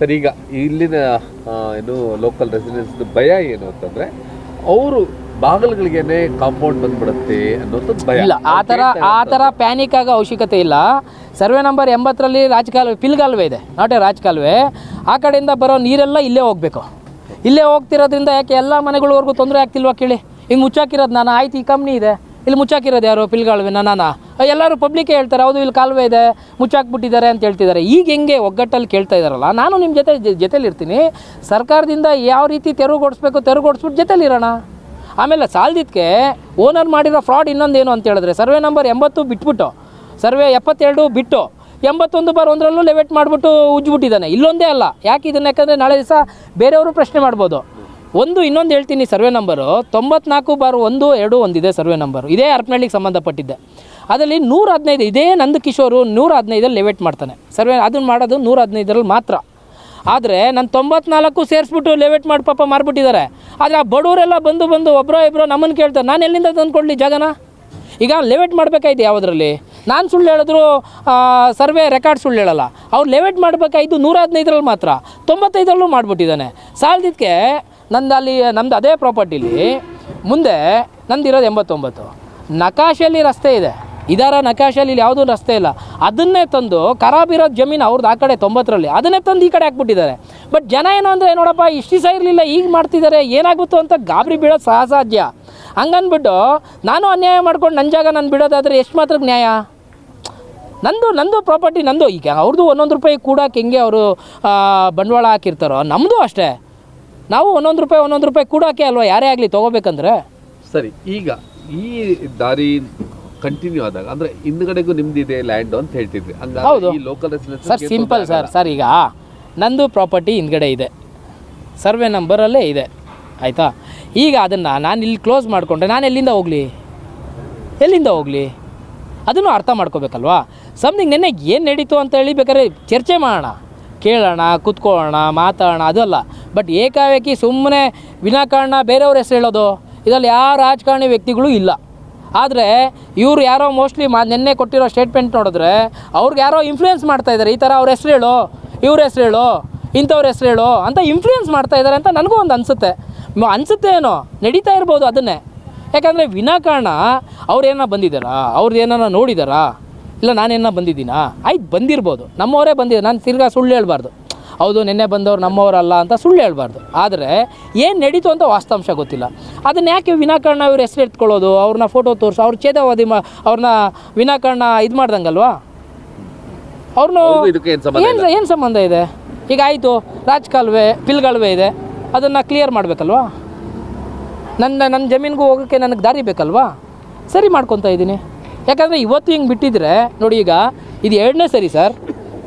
ಸರ್ ಈಗ ಇಲ್ಲಿನ ಏನು ಲೋಕಲ್ ರೆಸಿಡೆನ್ಸ್ ಭಯ ಏನು ಅಂತಂದರೆ ಅವರು ಬಾಗಿಲುಗಳಿಗೇನೆ ಕಾಂಪೌಂಡ್ ಬಂದ್ಬಿಡುತ್ತೆ ಅನ್ನೋದು ಭಯ. ಇಲ್ಲ ಆ ಥರ ಆ ಥರ ಪ್ಯಾನಿಕ್ ಆಗೋ ಅವಶ್ಯಕತೆ ಇಲ್ಲ. ಸರ್ವೆ ನಂಬರ್ ಎಂಬತ್ತರಲ್ಲಿ ರಾಜಕಾಲುವೆ ಪಿಲ್ಗಾಲುವೆ ಇದೆ ನಾಟ್ ಎ ರಾಜಕಾಲುವೆ. ಆ ಕಡೆಯಿಂದ ಬರೋ ನೀರೆಲ್ಲ ಇಲ್ಲೇ ಹೋಗಬೇಕು. ಇಲ್ಲೇ ಹೋಗ್ತಿರೋದ್ರಿಂದ ಯಾಕೆ ಎಲ್ಲ ಮನೆಗಳವರೆಗೂ ತೊಂದರೆ ಆಗ್ತಿಲ್ವಾ ಕೇಳಿ? ಹಿಂಗೆ ಮುಚ್ಚಾಕಿರೋದು ನಾನು, ಆಯ್ತು, ಈ ಕಂಪ್ನಿ ಇದೆ. ಇಲ್ಲಿ ಮುಚ್ಚಾಕಿರೋದು ಯಾರು? ಪಿಲ್ಗಾಲುವೆ ನಾನು ಎಲ್ಲರೂ ಪಬ್ಲಿಕ್ಕೇ ಹೇಳ್ತಾರೆ, ಹೌದು, ಇಲ್ಲಿ ಕಾಲುವೆ ಇದೆ, ಮುಚ್ಚಾಕ್ಬಿಟ್ಟಿದ್ದಾರೆ ಅಂತ ಹೇಳ್ತಿದ್ದಾರೆ. ಈಗ ಹೆಂಗೆ ಒಗ್ಗಟ್ಟಲ್ಲಿ ಕೇಳ್ತಾ ಇದ್ದಾರಲ್ಲ, ನಾನು ನಿಮ್ಮ ಜೊತೆ ಜೊತೆಲಿ ಇರ್ತೀನಿ. ಸರ್ಕಾರದಿಂದ ಯಾವ ರೀತಿ ತೆರವುಗೊಡಿಸ್ಬೇಕು ತೆರವುಗೊಡಿಸ್ಬಿಟ್ಟು ಜೊತೆಲಿ ಇರೋಣ. ಆಮೇಲೆ ಸಾಲ್ದಿದ್ದಕ್ಕೆ ಓನರ್ ಮಾಡಿರೋ ಫ್ರಾಡ್ ಇನ್ನೊಂದೇನು ಅಂತ ಹೇಳಿದ್ರೆ, ಸರ್ವೆ ನಂಬರ್ ಎಂಬತ್ತು ಬಿಟ್ಬಿಟ್ಟು, ಸರ್ವೆ ಎಪ್ಪತ್ತೆರಡು ಬಿಟ್ಟು ಎಂಬತ್ತೊಂದು ಬಾರ್ ಒಂದರಲ್ಲೂ ಲೆವೆಟ್ ಮಾಡಿಬಿಟ್ಟು ಉಜ್ಜಿಬಿಟ್ಟಿದ್ದಾನೆ. ಇಲ್ಲೊಂದೇ ಅಲ್ಲ. ಯಾಕೆ ಇದನ್ನ? ಯಾಕಂದರೆ ನಾಳೆ ದಿವಸ ಬೇರೆಯವರು ಪ್ರಶ್ನೆ ಮಾಡ್ಬೋದು. ಒಂದು, ಇನ್ನೊಂದು ಹೇಳ್ತೀನಿ ಸರ್ವೆ ನಂಬರು. ತೊಂಬತ್ನಾಲ್ಕು ಬಾರ್ ಒಂದು, ಎರಡು, ಒಂದಿದೆ ಸರ್ವೆ ನಂಬರ್. ಇದೇ ಅರ್ಪನಹಳ್ಳಿಗೆ ಸಂಬಂಧಪಟ್ಟಿದ್ದೆ. ಅದರಲ್ಲಿ ನೂರ ಹದಿನೈದು ಇದೇ ನಂದ ಕಿಶೋರು ನೂರ ಹದಿನೈದಲ್ಲಿ ಲೆವೆಟ್ ಮಾಡ್ತಾನೆ. ಸರ್ವೆ ಅದನ್ನು ಮಾಡೋದು ನೂರ ಹದಿನೈದರಲ್ಲಿ ಮಾತ್ರ. ಆದರೆ ನಾನು ತೊಂಬತ್ನಾಲ್ಕು ಸೇರಿಸ್ಬಿಟ್ಟು ಲೆವೆಟ್ ಮಾಡಿ ಪಾಪ ಮಾರ್ಬಿಟ್ಟಿದ್ದಾರೆ. ಆದರೆ ಆ ಬಡವರೆಲ್ಲ ಬಂದು ಬಂದು ಒಬ್ಬರೋ ಇಬ್ಬರೋ ನಮ್ಮನ್ನು ಕೇಳ್ತಾರೆ. ನಾನು ಎಲ್ಲಿಂದ ತಂದುಕೊಡ್ಲಿ ಜಾಗನ? ಈಗ ಲೆವೆಟ್ ಮಾಡಬೇಕಾಯ್ತು ಯಾವುದರಲ್ಲಿ? ನಾನು ಸುಳ್ಳು ಹೇಳಿದ್ರು ಸರ್ವೆ ರೆಕಾರ್ಡ್ ಸುಳ್ಳು ಹೇಳಲ್ಲ. ಅವ್ರು ಲೆವೆಟ್ ಮಾಡಬೇಕಾಯ್ತು ನೂರ ಹದಿನೈದರಲ್ಲಿ ಮಾತ್ರ. ತೊಂಬತ್ತೈದರಲ್ಲೂ ಮಾಡಿಬಿಟ್ಟಿದ್ದಾನೆ. ಸಾಲದಿದ್ದಕ್ಕೆ ನಂದು ಅಲ್ಲಿ, ನಮ್ದು ಅದೇ ಪ್ರಾಪರ್ಟಿಲಿ ಮುಂದೆ ನಂದಿರೋದು ಎಂಬತ್ತೊಂಬತ್ತು. ನಕಾಶಲ್ಲಿ ರಸ್ತೆ ಇದೆ. ಇದರ ನಕಾಶಲ್ಲಿ ಇಲ್ಲಿ ಯಾವುದೂ ರಸ್ತೆ ಇಲ್ಲ. ಅದನ್ನೇ ತಂದು ಖರಾಬಿರೋ ಜಮೀನು ಅವ್ರದ್ದು ಆ ಕಡೆ ತೊಂಬತ್ತರಲ್ಲಿ. ಅದನ್ನೇ ತಂದು ಈ ಕಡೆ ಹಾಕ್ಬಿಟ್ಟಿದ್ದಾರೆ. ಬಟ್ ಜನ ಏನು ಅಂದರೆ, ನೋಡಪ್ಪ, ಇಷ್ಟು ದಿವಸ ಇರಲಿಲ್ಲ, ಈಗ ಮಾಡ್ತಿದ್ದಾರೆ ಏನಾಗುತ್ತೋ ಅಂತ ಗಾಬರಿ ಬೀಳೋದು ಸಹಸಾಧ್ಯ ಹಂಗನ್ಬಿಟ್ಟು ನಾನು ಅನ್ಯಾಯ ಮಾಡ್ಕೊಂಡು ನನ್ನ ಜಾಗ ನಾನು ಬಿಡೋದಾದರೆ ಎಷ್ಟು ಮಾತ್ರ ನ್ಯಾಯ? ನಂದು ನಂದು ಪ್ರಾಪರ್ಟಿ ನಂದು. ಈಗ ಅವ್ರದ್ದು ಒಂದೊಂದು ರೂಪಾಯಿ ಕೂಡಕ್ಕೆ ಹೆಂಗೆ ಅವರು ಬಂಡವಾಳ ಹಾಕಿರ್ತಾರೋ ನಮ್ಮದು ಅಷ್ಟೇ. ನಾವು ಒಂದೊಂದು ರೂಪಾಯಿ ಒಂದೊಂದು ರೂಪಾಯಿ ಕೂಡಕ್ಕೆ ಅಲ್ವಾ ಯಾರೇ ಆಗಲಿ ತೊಗೋಬೇಕಂದ್ರೆ? ಸರಿ ಈಗ ಈ ದಾರಿ ಕಂಟಿನ್ಯೂ ಆದಾಗ ಅಂದ್ರೆ ಹಿಂದ್ಗಡೆಗೂ ನಿಮ್ದಿದೆ ಲ್ಯಾಂಡ್ ಅಂತ ಹೇಳ್ತಿದ್ರಿ ಹೌದು. Local sir simple sir sir ಈಗ ನಂದು ಪ್ರಾಪರ್ಟಿ ಹಿಂದ್ಗಡೆ ಇದೆ. ಸರ್ವೆ ನಂಬರಲ್ಲೇ ಇದೆ. ಆಯಿತಾ? ಈಗ ಅದನ್ನು ನಾನು ಇಲ್ಲಿ ಕ್ಲೋಸ್ ಮಾಡಿಕೊಂಡ್ರೆ ನಾನು ಎಲ್ಲಿಂದ ಹೋಗಲಿ? ಎಲ್ಲಿಂದ ಹೋಗಲಿ? ಅದನ್ನು ಅರ್ಥ ಮಾಡ್ಕೋಬೇಕಲ್ವಾ? ಸಮಥಿಂಗ್ ನೆನ್ನೆ ಏನು ನಡೀತು ಅಂತ ಹೇಳಿ ಬೇಕಾದ್ರೆ ಚರ್ಚೆ ಮಾಡೋಣ. ಕೇಳೋಣ, ಕುತ್ಕೊಳ್ಳೋಣ, ಮಾತಾಡೋಣ ಅದಲ್ಲ ಬಟ್ ಏಕಾಏಕಿ ಸುಮ್ಮನೆ ವಿನಾಕಾರಣ ಬೇರೆಯವ್ರ ಹೆಸರು ಹೇಳೋದು, ಇದರಲ್ಲಿ ಯಾವ ರಾಜಕಾರಣಿ ವ್ಯಕ್ತಿಗಳು ಇಲ್ಲ. ಆದರೆ ಇವರು ಯಾರೋ ಮೋಸ್ಟ್ಲಿ ಮಾ ನಿನ್ನೆ ಕೊಟ್ಟಿರೋ ಸ್ಟೇಟ್ಮೆಂಟ್ ನೋಡಿದ್ರೆ ಅವ್ರಿಗೆ ಯಾರೋ ಇನ್ಫ್ಲೂಯೆನ್ಸ್ ಮಾಡ್ತಾ ಇದ್ದಾರೆ ಈ ಥರ ಅವ್ರ ಹೆಸರು ಹೇಳು, ಇವ್ರ ಹೆಸರು ಹೇಳು, ಇಂಥವ್ರ ಹೆಸರು ಹೇಳು ಅಂತ ಇನ್ಫ್ಲೂಯೆನ್ಸ್ ಮಾಡ್ತಾ ಇದ್ದಾರೆ ಅಂತ ನನಗೂ ಒಂದು ಅನಿಸುತ್ತೆ. ಅನಿಸುತ್ತೆ ಏನೋ? ನಡೀತಾ ಇರ್ಬೋದು ಅದನ್ನೇ. ಯಾಕಂದರೆ ವಿನಾಕಾರಣ ಅವ್ರು ಏನಾರ ಬಂದಿದ್ದಾರಾ? ಅವ್ರದ್ದು ಏನಾರ ನೋಡಿದಾರಾ? ಇಲ್ಲ ನಾನೇನ ಬಂದಿದ್ದೀನಾ? ಆಯ್ತು ಬಂದಿರ್ಬೋದು. ನಮ್ಮವರೇ ಬಂದಿದ್ದು ನಾನು ತಿರ್ಗಾ ಸುಳ್ಳು ಹೇಳ್ಬಾರ್ದು. ಹೌದು ನಿನ್ನೆ ಬಂದವ್ರು ನಮ್ಮವರಲ್ಲ ಅಂತ ಸುಳ್ಳು ಹೇಳ್ಬಾರ್ದು. ಆದರೆ ಏನು ನಡೀತು ಅಂತ ವಾಸ್ತಾಂಶ ಗೊತ್ತಿಲ್ಲ. ಅದನ್ನ ಯಾಕೆ ವಿನಾಕಾರಣ ಇವ್ರು ಹೆಸರು ಎತ್ಕೊಳ್ಳೋದು? ಅವ್ರನ್ನ ಫೋಟೋ ತೋರಿಸು. ಅವ್ರ ಛೇದವಾದಿ ಮಾ ಅವ್ರನ್ನ ವಿನಾಕಾರಣ ಇದು ಮಾಡ್ದಂಗಲ್ವಾ? ಅವ್ರನ್ನೂ ಏನು ಏನು ಸಂಬಂಧ ಇದೆ? ಈಗ ಆಯಿತು. ರಾಜಕಾಲುವೆ ಪಿಲ್ಗಾಲುವೆ ಇದೆ. ಅದನ್ನು ಕ್ಲಿಯರ್ ಮಾಡಬೇಕಲ್ವಾ? ನನ್ನ ನನ್ನ ಜಮೀನಿಗೂ ಹೋಗೋಕ್ಕೆ ನನಗೆ ದಾರಿ ಬೇಕಲ್ವಾ? ಸರಿ ಮಾಡ್ಕೊತಾ ಇದ್ದೀನಿ. ಯಾಕಂದರೆ ಇವತ್ತು ಹಿಂಗೆ ಬಿಟ್ಟಿದ್ರೆ, ನೋಡಿ ಈಗ, ಇದು ಎರಡನೇ ಸರಿ ಸರ್.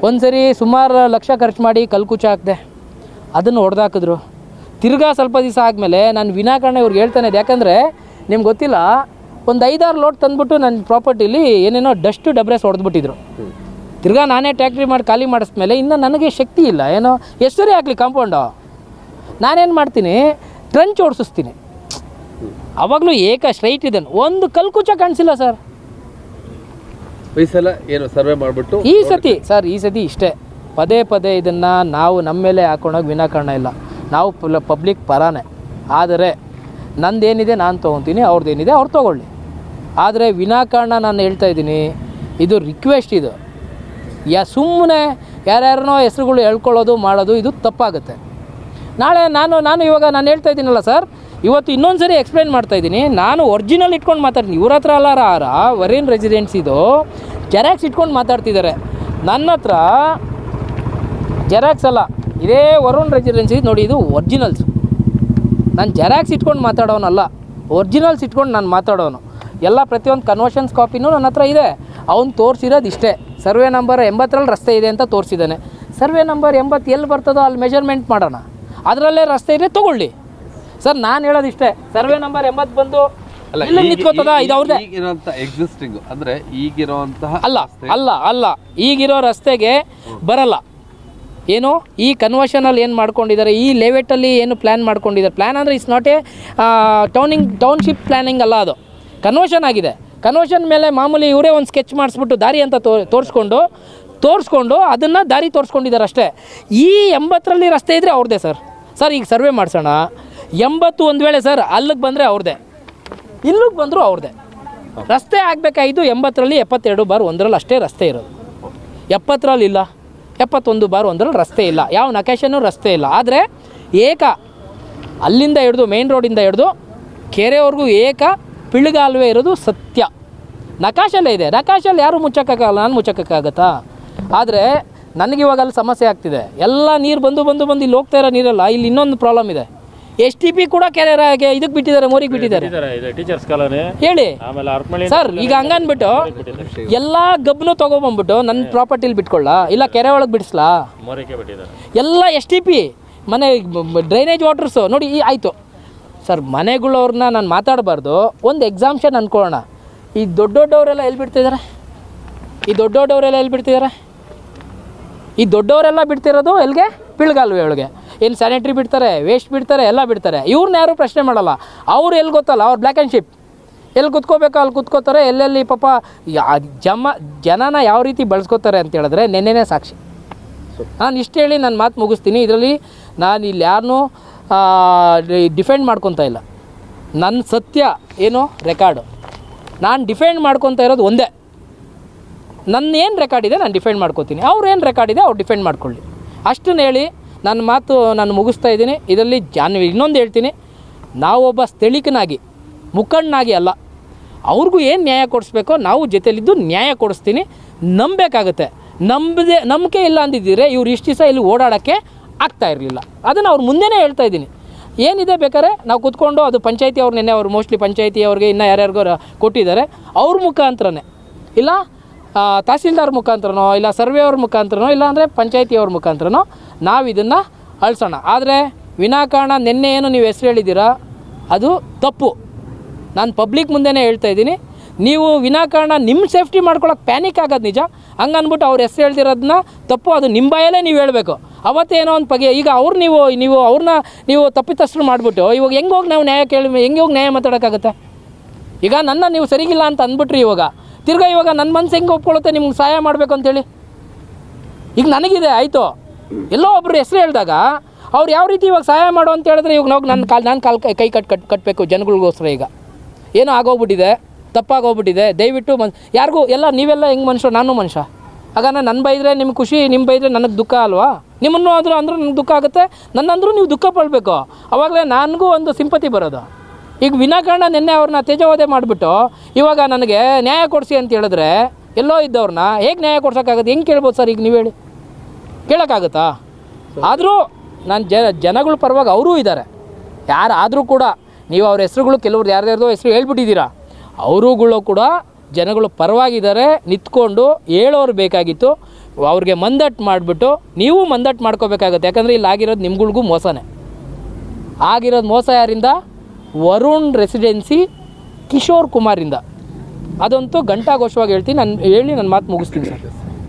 ಒಂದು ಸರಿ ಸುಮಾರು ಲಕ್ಷ ಖರ್ಚು ಮಾಡಿ ಕಲ್ಕುಚ ಹಾಕಿದೆ. ಅದನ್ನು ಹೊಡೆದಾಕಿದ್ರು ತಿರ್ಗಾ ಸ್ವಲ್ಪ ದಿವಸ ಆದಮೇಲೆ ನಾನು ವಿನಾಕಾರಣ ಇವ್ರಿಗೆ ಹೇಳ್ತಾನೆ ಯಾಕಂದರೆ, ನಿಮ್ಗೆ ಗೊತ್ತಿಲ್ಲ, ಒಂದು ಐದಾರು ಲೋಟ್ ತಂದ್ಬಿಟ್ಟು ನನ್ನ ಪ್ರಾಪರ್ಟಿಲಿ ಏನೇನೋ ಡಸ್ಟ್, ಡಬ್ರೆಸ್ ಹೊಡೆದ್ಬಿಟ್ಟಿದ್ರು. ತಿರ್ಗಾ ನಾನೇ ಟ್ಯಾಕ್ಟ್ರಿ ಮಾಡಿ, ಖಾಲಿ ಮಾಡಿಸ್ಮೇಲೆ ಇನ್ನೂ ನನಗೆ ಶಕ್ತಿ ಇಲ್ಲ. ಏನೋ, ಎಷ್ಟು ಸರಿ ಆಗಲಿ ಕಾಂಪೌಂಡು. ನಾನೇನು ಮಾಡ್ತೀನಿ? ಟ್ರಂಚ್ ಓಡಿಸ್ತೀನಿ ಅವಾಗಲೂ ಏಕ ಸ್ಟ್ರೈಟ್ ಇದೆ ಒಂದು ಕಲ್ಕುಚ ಕಾಣಿಸಿಲ್ಲ ಸರ್ ಈ ಸಲ ಏನು ಸರ್ವೆ ಮಾಡಿಬಿಟ್ಟು ಈ ಸತಿ ಸರ್ ಈ ಸತಿ ಇಷ್ಟೇ. ಪದೇ ಪದೇ ಇದನ್ನು ನಾವು ನಮ್ಮ ಮೇಲೆ ಹಾಕೊಂಡೋಗಿ ವಿನಾಕಾರಣ ಇಲ್ಲ. ನಾವು ಪಬ್ಲಿಕ್ ಪರಾನೇ. ಆದರೆ ನಂದೇನಿದೆ ನಾನು ತೊಗೊತೀನಿ ಅವ್ರದ್ದೇನಿದೆ ಅವ್ರು ತೊಗೊಳ್ಳಿ. ಆದರೆ ವಿನಾಕಾರಣ ನಾನು ಹೇಳ್ತಾ ಇದ್ದೀನಿ ಇದು ರಿಕ್ವೆಸ್ಟ್ ಇದು. ಯಾ ಸುಮ್ಮನೆ ಯಾರ್ಯಾರನೋ ಹೆಸ್ರುಗಳು ಹೇಳ್ಕೊಳ್ಳೋದು ಮಾಡೋದು ಇದು ತಪ್ಪಾಗುತ್ತೆ. ನಾಳೆ ನಾನು ನಾನು ಇವಾಗ ನಾನು ಹೇಳ್ತಾ ಇದ್ದೀನಲ್ಲ ಸರ್, ಇವತ್ತು ಇನ್ನೊಂದು ಸರಿ ಎಕ್ಸ್ಪ್ಲೈನ್ ಮಾಡ್ತಾ ಇದ್ದೀನಿ. ನಾನು ಒರಿಜಿನಲ್ ಇಟ್ಕೊಂಡು ಮಾತಾಡ್ತೀನಿ. ಇವ್ರ ಹತ್ರ ಅಲ್ಲ ರಾರ ರೆಸಿಡೆನ್ಸ್ ರೆಸಿಡೆನ್ಸಿದು ಜೆರಾಕ್ಸ್ ಇಟ್ಕೊಂಡು ಮಾತಾಡ್ತಿದ್ದಾರೆ. ನನ್ನ ಹತ್ರ ಜೆರಾಕ್ಸ್ ಅಲ್ಲ, ಇದೇ ವರುಣ್ ರೆಸಿಡೆನ್ಸಿ ನೋಡಿ, ಇದು ಒರಿಜಿನಲ್ಸ್ ನಾನು ಜೆರಾಕ್ಸ್ ಇಟ್ಕೊಂಡು ಮಾತಾಡೋನಲ್ಲ ಒರಿಜಿನಲ್ಸ್ ಇಟ್ಕೊಂಡು ನಾನು ಮಾತಾಡೋನು. ಎಲ್ಲ ಪ್ರತಿಯೊಂದು ಕನ್ವರ್ಷನ್ಸ್ ಕಾಪಿನೂ ನನ್ನ ಹತ್ರ ಇದೆ. ಅವ್ನು ತೋರಿಸಿರೋದು ಇಷ್ಟೇ. ಸರ್ವೆ ನಂಬರ್ ಎಂಬತ್ತರಲ್ಲಿ ರಸ್ತೆ ಇದೆ ಅಂತ ತೋರಿಸಿದ್ದಾನೆ. ಸರ್ವೆ ನಂಬರ್ ಎಂಬತ್ತು ಎಲ್ಲಿ ಬರ್ತದೋ ಅಲ್ಲಿ ಮೆಜರ್ಮೆಂಟ್ ಮಾಡೋಣ. ಅದರಲ್ಲೇ ರಸ್ತೆ ಇದ್ರೆ ತಗೊಳ್ಳಿ. ಸರ್ ನಾನು ಹೇಳೋದು ಇಷ್ಟೇ ಸರ್ವೆ ನಂಬರ್ ಎಂಬತ್ತು ಬಂದು ಅಲ್ಲ ಇಲ್ಲಿ ನಿಂತ್ಕೋತದ ಇದು ಅವ್ರದ್ದೇ ಎಕ್ಸಿಸ್ಟಿಂಗ್ ಅಂದ್ರೆ ಅಲ್ಲ ಅಲ್ಲ ಅಲ್ಲ ಈಗಿರೋ ರಸ್ತೆಗೆ ಬರಲ್ಲ. ಏನು ಈ ಕನ್ವರ್ಷನಲ್ಲಿ ಏನು ಮಾಡ್ಕೊಂಡಿದ್ದಾರೆ ಈ ಲೇಔಟಲ್ಲಿ ಏನು ಪ್ಲ್ಯಾನ್ ಮಾಡ್ಕೊಂಡಿದ್ದಾರೆ? ಪ್ಲ್ಯಾನ್ ಅಂದರೆ it's not a towning township planning ಅಲ್ಲ ಅದು. ಕನ್ವರ್ಷನ್ ಆಗಿದೆ. ಕನ್ವರ್ಷನ್ ಮೇಲೆ ಮಾಮೂಲಿ ಇವರೇ ಒಂದು ಸ್ಕೆಚ್ ಮಾಡಿಸ್ಬಿಟ್ಟು ದಾರಿ ಅಂತ ತೋ ತೋರಿಸ್ಕೊಂಡು ತೋರಿಸ್ಕೊಂಡು ಅದನ್ನು ದಾರಿ ತೋರಿಸ್ಕೊಂಡಿದ್ದಾರೆ ಅಷ್ಟೇ. ಈ ಎಂಬತ್ತರಲ್ಲಿ ರಸ್ತೆ ಇದ್ದರೆ ಅವ್ರದ್ದೇ ಸರ್. ಸರ್, ಈಗ ಸರ್ವೆ ಮಾಡಿಸೋಣ. ಎಂಬತ್ತು ಒಂದು ವೇಳೆ ಸರ್, ಅಲ್ಲಿಗೆ ಬಂದರೆ ಅವ್ರದ್ದೇ ಇಲ್ಲಿಗೆ ಬಂದರೂ ಅವ್ರದ್ದೇ ರಸ್ತೆ ಆಗಬೇಕಾಯಿತು ಎಂಬತ್ತರಲ್ಲಿ ಎಪ್ಪತ್ತೆರಡು ಬಾರ್ ಒಂದರಲ್ಲಿ ಅಷ್ಟೇ ರಸ್ತೆ ಇರೋದು. ಎಪ್ಪತ್ತರಲ್ಲಿ ಇಲ್ಲ, ಎಪ್ಪತ್ತೊಂದು ಬಾರ್ ಒಂದರಲ್ಲಿ ರಸ್ತೆ ಇಲ್ಲ. ಯಾವ ನಕೇಶನೂ ರಸ್ತೆ ಇಲ್ಲ. ಆದರೆ ಏಕ ಅಲ್ಲಿಂದ ಹಿಡ್ದು ಮೇನ್ ರೋಡಿಂದ ಹಿಡ್ದು ಕೆರೆವರೆಗೂ ಏಕ ಪಿಳ್ಗಾಲುವೆ ಇರೋದು ಸತ್ಯ. ನಕಾಶಲ್ಲೇ ಇದೆ. ನಕಾಶಲ್ಲಿ ಯಾರು ಮುಚ್ಚಕ್ಕಾಗಲ್ಲ? ನಾನು ಮುಚ್ಚಕ್ಕಾಗತ್ತಾ? ಆದರೆ ನನಗಿವಾಗ ಅಲ್ಲಿ ಸಮಸ್ಯೆ ಆಗ್ತಿದೆ. ಎಲ್ಲ ನೀರು ಬಂದು ಬಂದು ಬಂದು ಇಲ್ಲಿ ಹೋಗ್ತಾ ಇರೋ ನೀರಲ್ಲ ಇಲ್ಲಿ ಇನ್ನೊಂದು ಪ್ರಾಬ್ಲಮ್ ಇದೆ. ಎಸ್ ಟಿ ಪಿ ಕೂಡ ಕೆರೆ ಇದಕ್ಕೆ ಬಿಟ್ಟಿದ್ದಾರೆ ಮೋರಿಗೆ ಬಿಟ್ಟಿದ್ದಾರೆ. Teachers colony. ಹೇಳಿ. ಸರ್ ಈಗ ಹಂಗನ್ಬಿಟ್ಟು ಎಲ್ಲ ಗಬ್ನು ತೊಗೊಬಂದ್ಬಿಟ್ಟು ನನ್ನ ಪ್ರಾಪರ್ಟಿಲಿ ಬಿಟ್ಕೊಳ್ಳ? ಇಲ್ಲ ಕೆರೆ ಒಳಗೆ ಬಿಡಿಸ್ಲಾ? ಎಲ್ಲ ಎಸ್ ಟಿ ಪಿ ಮನೆ ಡ್ರೈನೇಜ್ ವಾಟರ್ಸು ನೋಡಿ ಈ ಆಯಿತು. ಸರ್ ಮನೆಗಳವ್ರನ್ನ ನಾನು ಮಾತಾಡಬಾರ್ದು. ಒಂದು ಎಕ್ಸಾಮ್ಷನ್ ಅಂದ್ಕೊಳ್ಳೋಣ ಈ ದೊಡ್ಡ ದೊಡ್ಡವರೆಲ್ಲ ಎಲ್ಲಿ ಬಿಡ್ತಿದ್ದಾರೆ ಈ ದೊಡ್ಡ ದೊಡ್ಡವರೆಲ್ಲ ಎಲ್ಲಿ ಬಿಡ್ತಿದ್ದಾರೆ ಈ ದೊಡ್ಡವರೆಲ್ಲ ಬಿಡ್ತಿರೋದು ಎಲ್ಲಿಗೆ ಪಿಳ್ಗಾಲ್ವೆ ಒಳಗೆ. ಏನು ಸ್ಯಾನಿಟ್ರಿ ಬಿಡ್ತಾರೆ ವೇಸ್ಟ್ ಬಿಡ್ತಾರೆ, ಎಲ್ಲ ಬಿಡ್ತಾರೆ. ಇವ್ರನ್ನ ಯಾರೂ ಪ್ರಶ್ನೆ ಮಾಡಲ್ಲ. ಅವ್ರು ಎಲ್ಲಿ ಗೊತ್ತಲ್ಲ? ಅವ್ರು ಬ್ಲ್ಯಾಕ್ ಆ್ಯಂಡ್ ಶಿಪ್ ಎಲ್ಲಿ ಕುತ್ಕೋಬೇಕು, ಅಲ್ಲಿ ಕುತ್ಕೋತಾರೆ, ಎಲ್ಲೆಲ್ಲಿ ಪಾಪ ಜಮ, ಜನನ ಯಾವ ರೀತಿ ಬಳಸ್ಕೋತಾರೆ ಅಂತ ಹೇಳಿದ್ರೆ ನೆನ್ನೆನೇ ಸಾಕ್ಷಿ. ನಾನು ಇಷ್ಟು ಹೇಳಿ ನನ್ನ ಮಾತು ಮುಗಿಸ್ತೀನಿ. ಇದರಲ್ಲಿ ನಾನು ಇಲ್ಲಿ ಯಾರನ್ನೂ ಡಿಫೆಂಡ್ ಮಾಡ್ಕೊತಾ ಇಲ್ಲ. ನನ್ನ ಸತ್ಯ ಏನು? ರೆಕಾರ್ಡು ನಾನು ಡಿಫೆಂಡ್ ಮಾಡ್ಕೊತಾ ಇರೋದು ಒಂದೇ. ನನ್ನ ಏನು ರೆಕಾರ್ಡ್ ಇದೆ ನಾನು ಡಿಫೆಂಡ್ ಮಾಡ್ಕೋತೀನಿ. ಅವ್ರು ಏನು ರೆಕಾರ್ಡ್ ಇದೆ ಅವ್ರು ಡಿಫೆಂಡ್ ಮಾಡ್ಕೊಳ್ಳಿ. ಅಷ್ಟನ್ನು ಹೇಳಿ ನನ್ನ ಮಾತು ನಾನು ಮುಗಿಸ್ತಾ ಇದ್ದೀನಿ. ಇದರಲ್ಲಿ ಜಾನ್ ಇನ್ನೊಂದು ಹೇಳ್ತೀನಿ. ನಾವೊಬ್ಬ ಸ್ಥಳೀಕನಾಗಿ, ಮುಖಂಡನಾಗಿ ಅಲ್ಲ, ಅವ್ರಿಗೂ ಏನು ನ್ಯಾಯ ಕೊಡಿಸ್ಬೇಕೋ ನಾವು ಜೊತೆಯಲ್ಲಿದ್ದು ನ್ಯಾಯ ಕೊಡಿಸ್ತೀನಿ. ನಂಬಬೇಕಾಗುತ್ತೆ ನಂಬದೆ, ನಂಬಿಕೆ ಇಲ್ಲ ಅಂದಿದ್ದರೆ, ಇವ್ರು ಇಷ್ಟು ದಿವಸ ಇಲ್ಲಿ ಓಡಾಡೋಕ್ಕೆ ಆಗ್ತಾ ಇರಲಿಲ್ಲ. ಅದನ್ನು ಅವ್ರು ಮುಂದೆನೇ ಹೇಳ್ತಾ ಇದ್ದೀನಿ. ಏನಿದೆ ಬೇಕಾದ್ರೆ ನಾವು ಕೂತ್ಕೊಂಡು ಅದು ಪಂಚಾಯತಿ ಅವ್ರು ನೆನ್ನೆ ಅವ್ರು ಮೋಸ್ಟ್ಲಿ ಪಂಚಾಯತಿ ಅವ್ರಿಗೆ ಇನ್ನೂ ಯಾರ್ಯಾರಿಗೋ ಕೊಟ್ಟಿದ್ದಾರೆ, ಅವ್ರ ಮುಖಾಂತರನೇ. ಇಲ್ಲ ತಹಸೀಲ್ದಾರ್ ಮುಖಾಂತರನೋ, ಇಲ್ಲ ಸರ್ವೆಯವ್ರ ಮುಖಾಂತರನೋ, ಇಲ್ಲ ಅಂದರೆ ಪಂಚಾಯತಿಯವ್ರ ಮುಖಾಂತರನೋ, ನಾವು ಇದನ್ನು ಅಳಿಸೋಣ. ಆದರೆ ವಿನಾಕಾರಣ ನಿನ್ನೆ ಏನು ನೀವು ಹೆಸರು ಹೇಳಿದ್ದೀರಾ? ಅದು ತಪ್ಪು. ನಾನು ಪಬ್ಲಿಕ್ ಮುಂದೆನೇ ಹೇಳ್ತಾ ಇದ್ದೀನಿ. ನೀವು ವಿನಾಕಾರಣ ನಿಮ್ಮ ಸೇಫ್ಟಿ ಮಾಡ್ಕೊಳಕ್ಕೆ ಪ್ಯಾನಿಕ್ ಆಗೋದು ನಿಜ. ಹಂಗನ್ಬಿಟ್ಟು ಅವ್ರು ಹೆಸರು ಹೇಳ್ದಿರೋದನ್ನ ತಪ್ಪು, ಅದು ನಿಮ್ಮ ಬಾಯಲ್ಲೇ ನೀವು ಹೇಳಬೇಕು. ಅವತ್ತೇನೋ ಒಂದು ಬಗೆ ಈಗ ಅವ್ರು ನೀವು ನೀವು ಅವ್ರನ್ನ ನೀವು ತಪ್ಪಿತಸ್ಥರು ಮಾಡಿಬಿಟ್ಟು ಇವಾಗ ಹೆಂಗೆ ಹೋಗಿ ನಾವು ನ್ಯಾಯ ಕೇಳಿ, ಹೆಂಗೆ ಹೋಗಿ ನ್ಯಾಯ ಮಾತಾಡೋಕ್ಕಾಗುತ್ತೆ? ಈಗ ನನ್ನ ನೀವು ಸರಿಗಿಲ್ಲ ಅಂತ ಅಂದ್ಬಿಟ್ರಿ ಇವಾಗ. ತಿರ್ಗಾ ಇವಾಗ ನನ್ನ ಮನ್ಸು ಹೆಂಗೆ ಒಪ್ಕೊಳ್ಳುತ್ತೆ ನಿಮ್ಗೆ ಸಹಾಯ ಮಾಡಬೇಕು ಅಂತೇಳಿ ಈಗ ನನಗಿದೆ, ಆಯಿತು. ಎಲ್ಲೋ ಒಬ್ಬರು ಹೆಸರು ಹೇಳಿದಾಗ ಅವ್ರು ಯಾವ ರೀತಿ ಇವಾಗ ಸಹಾಯ ಮಾಡು ಅಂತ ಹೇಳಿದ್ರೆ ಇವಾಗ ನಾವು ನನ್ನ ಕಾಲು ನಾನು ಕಾಲು ಕೈ ಕೈ ಕಟ್ ಕಟ್ ಕಟ್ಟಬೇಕು ಜನಗಳಿಗೋಸ್ಕರ ಈಗ. ಏನೋ ಆಗೋಗ್ಬಿಟ್ಟಿದೆ, ತಪ್ಪಾಗೋಗ್ಬಿಟ್ಟಿದೆ. ದಯವಿಟ್ಟು ಮನ್ ಯಾರಿಗೂ ಎಲ್ಲ ನೀವೆಲ್ಲ ಹೆಂಗೆ ಮನುಷ್ಯ ನಾನು ಮನುಷ್ಯ. ಹಾಗಾದ್ರೆ ನನ್ನ ಬೈದರೆ ನಿಮ್ಗೆ ಖುಷಿ ನಿಮ್ಮ ಬೈದರೆ ನನಗೆ ದುಃಖ ಅಲ್ವಾ? ನಿಮ್ಮನ್ನು ಆದರೂ ಅಂದರೂ ನನಗೆ ದುಃಖ ಆಗುತ್ತೆ, ನನ್ನಂದರೂ ನೀವು ದುಃಖ ಪಡಬೇಕು. ಅವಾಗಲೇ ನನಗೂ ಒಂದು ಸಿಂಪತಿ ಬರೋದು. ಈಗ ವಿನಾಕಾರಣ ನಿನ್ನೆ ಅವ್ರನ್ನ ತೇಜವೋದೆ ಮಾಡಿಬಿಟ್ಟು ಇವಾಗ ನನಗೆ ನ್ಯಾಯ ಕೊಡಿಸಿ ಅಂತ ಹೇಳಿದ್ರೆ ಎಲ್ಲೋ ಇದ್ದವ್ರನ್ನ ಹೇಗೆ ನ್ಯಾಯ ಕೊಡ್ಸೋಕ್ಕಾಗುತ್ತೆ? ಹೆಂಗೆ ಕೇಳ್ಬೋದು ಸರ್ ಈಗ ನೀವು ಹೇಳಿ? ಕೇಳೋಕ್ಕಾಗುತ್ತಾ? ಆದರೂ ನಾನು ಜನ, ಜನಗಳ ಪರವಾಗಿ ಅವರೂ ಇದ್ದಾರೆ ಯಾರಾದರೂ ಕೂಡ ನೀವು ಅವ್ರ ಹೆಸ್ರುಗಳು ಕೆಲವ್ರು ಯಾರ್ಯಾರ್ದೋ ಹೆಸರು ಹೇಳ್ಬಿಟ್ಟಿದ್ದೀರಾ, ಅವರುಗಳು ಕೂಡ ಜನಗಳು ಪರವಾಗಿದ್ದಾರೆ, ನಿಂತ್ಕೊಂಡು ಹೇಳೋರು ಬೇಕಾಗಿತ್ತು, ಅವ್ರಿಗೆ ಮಂದಟ್ಟು ಮಾಡಿಬಿಟ್ಟು ನೀವು ಮಂದಟ್ಟು ಮಾಡ್ಕೋಬೇಕಾಗುತ್ತೆ. ಯಾಕಂದರೆ ಇಲ್ಲಿ ಆಗಿರೋದು ನಿಮ್ಗಳಿಗೂ ಮೋಸನೇ. ಆಗಿರೋದು ಮೋಸ ಯಾರಿಂದ? ವರುಣ್ ರೆಸಿಡೆನ್ಸಿ ಕಿಶೋರ್ ಕುಮಾರಿಂದ ಅದಂತೂ ಘಂಟಾಘೋಷವಾಗಿ ಹೇಳ್ತೀನಿ. ನಾನು ಹೇಳಿ ನನ್ನ ಮಾತು ಮುಗಿಸ್ತೀನಿ ಸರ್.